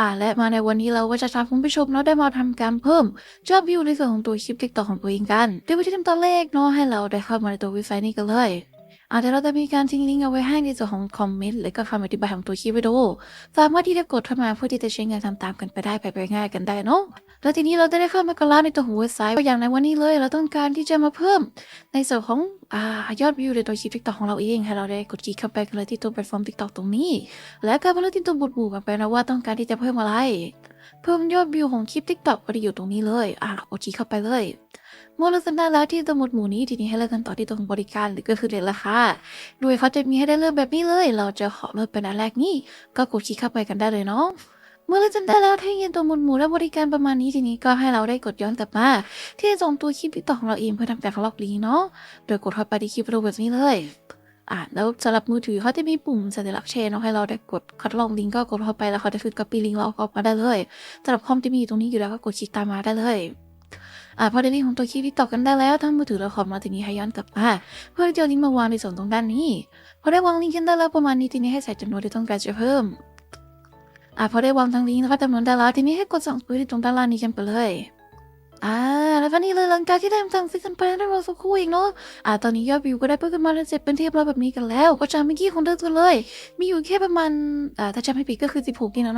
อ่าและมาในวันนี้เราก็จะชาคุณผู้ชมเนาะได้มาทำการเพิ่มยอดวิวในส่วนของตัวคลิปติ๊กต็อกของตัวเองกันโดยวิธีทำตัวเลขเนาะให้เราได้เข้ามาในตัววิไซต์นี้กันเลยอาจจะเราจะมีการทิ้งลิงก์เอาไว้ให้ในส่วนของคอมเมนต์และก็คำอธิบายของตัวคลิปวิดีโอสามารถที่จะกดเข้ามาเพื่อที่จะใช้งานทำตามกันไปได้ไปง่ายกันได้เนาะ แล้วทีนี้เราได้เข้ามากันแล้วในตัวของเว็บไซต์อย่างในวันนี้เลย เราต้องการที่จะมาเพิ่มในส่วนของอ่ายอดวิวในตัวคลิปติ๊กตอกของเราเองให้เราได้กดคลิกเข้าไปกันเลยที่ตัวแพลตฟอร์มติ๊กตอกตรงนี้ และการมาเลือกที่ตัวบุตรบูกันไปนะว่าต้องการที่จะเพิ่มอะไร เพิ่มยอดวิวของคลิปติ๊กตอกก็ได้อยู่ตรงนี้เลยอะกดคลิกเข้าไปเลยเมื่อเราเสร็จได้แล้วที่ตัวหมวดหมู่นี้ทีนี้ให้เลือกกันต่อที่ตรงบริการหรือก็คือเรทราคาโดยเขาจะมีให้ได้เลือกแบบนี้เลย เราจะขอเลือกเป็นอันแรกนี่ก็กดคลิกเข้าไปกันได้เลยเนาะ เมื่อเราจำได้แล้วที่เงินตัวหมวดหมูและบริการประมาณนี้ทีนี้ก็ให้เราได้กดย้อนกลับมาที่จะส่งตัวคลิปติ๊กต็อของเราเองเพื่อทำการล็อกลิงก์เนาะโดยกดเข้าไปที่คลิปวิดีโอแบบนี้เลยอ่าแล้วสำหรับมือถือเขาจะมีปุ่มสัญลักษณ์แชร์เนาะให้เราได้กดคัดลอกลิงก์ก็กดเข้าไปแล้วเขาจะขึ้น copy ลิงก์เราออกมาได้เลยสำหรับคอมที่มีอยู่ตรงนี้อยู่แล้วก็กดคลิกตามมาได้เลยอ่าพอได้ลิงก์ของตัวคลิปที่ตอกกันได้แล้วทั้งมือถือและคอมมาทีนี้ให้ย้อนกลับมาเพื่อจะเอาลิงก์มาวางในส่วนตรงด้านนี้พอได้วางลิงก์กันได้แล้วประมาณนี้ทีนี้ให้ใส่จำนวนที่ต้องการจะเพิ่ม อ่าพอได้วางทั้งลิงก์แล้วก็จำนวนได้แล้วทีนี้ให้กดสั่งซื้อที่ตรงด้านล่างนี้กันไปเลยอ่าแล้ววันี่เลยหลังจากที่ได้สั่งซื้อกันไปได้รอสักครู่เองเนาะอ่าตอนนี้ยอดวิวก็ได้เพิ่มขึ้นมาเป็นเจ็ดเป็นเทียบร้อยแบบนี้กันแล้ว ก็จำเมื่อกี้ของเดิมกันเลย มีอยู่แค่ประมาณอ่าถ้าจำไม่ผิดก็คือ 16นี่นะเนาะ